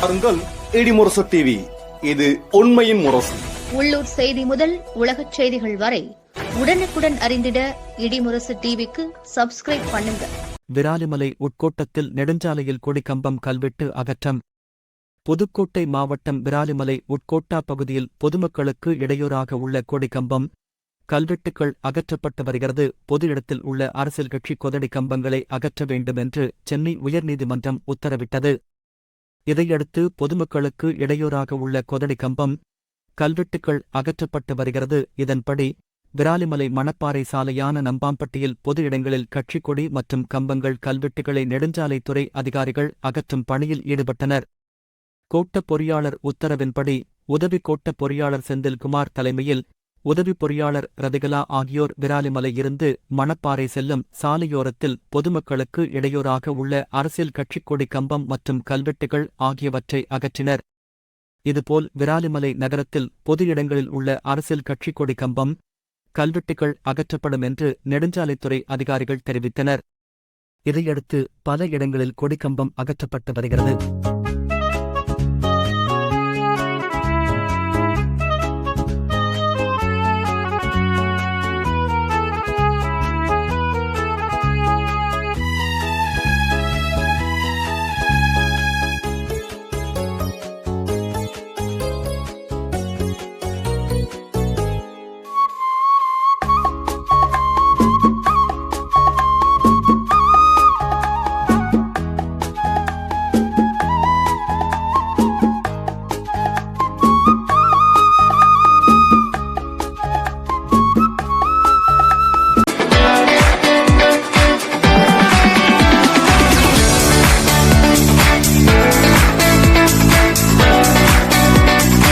பாருங்கள் இடிமுரசு டிவி இது உண்மையின் முரசு. உள்ளூர் செய்தி முதல் உலகச் செய்திகள் வரை உடனுக்குடன் அறிந்திட இடிமுரசு டிவிக்கு சப்ஸ்கிரைப் பண்ணுங்க. விராலிமலை உட்கோட்டத்தில் நெடுஞ்சாலையில் கொடிக்கம்பம் கல்வெட்டு அகற்றம். புதுக்கோட்டை மாவட்டம் விராலிமலை உட்கோட்டா பகுதியில் பொதுமக்களுக்கு இடையூறாக உள்ள கொடிக்கம்பம். கல்வெட்டுக்கள் அகற்றப்பட்டு வருகிறது. பொது இடத்தில் உள்ள அரசியல் கட்சி கொதடி கம்பங்களை அகற்ற வேண்டும் என்று சென்னை உயர்நீதிமன்றம் உத்தரவிட்டது. இதையடுத்து பொதுமக்களுக்கு இடையூறாக உள்ள கொதடி கம்பம் கல்வெட்டுக்கள் அகற்றப்பட்டு வருகிறது. இதன்படி விராலிமலை மணப்பாறை சாலையான நம்பாம்பட்டியில் பொது இடங்களில் கட்சிக் கொடி மற்றும் கம்பங்கள் கல்வெட்டுகளை நெடுஞ்சாலைத்துறை அதிகாரிகள் அகற்றும் பணியில் ஈடுபட்டனர். கோட்ட பொறியாளர் உத்தரவின்படி உதவி கோட்ட பொறியாளர் செந்தில்குமார் தலைமையில் உதவி பொறியாளர் ரதிகலா ஆகியோர் விராலிமலை இருந்து மணப்பாறை செல்லும் சாலையோரத்தில் பொதுமக்களுக்கு இடையூறாக உள்ள அரசியல் கட்சிக் கொடி கம்பம் மற்றும் கல்வெட்டுகள் ஆகியவற்றை அகற்றினர். இதுபோல் விராலிமலை நகரத்தில் பொது இடங்களில் உள்ள அரசியல் கட்சிக் கொடி கம்பம் கல்வெட்டுகள் அகற்றப்படும் என்று நெடுஞ்சாலைத்துறை அதிகாரிகள் தெரிவித்தனர். இதையடுத்து பல இடங்களில் கொடிக்கம்பம் அகற்றப்பட்டு வருகிறது.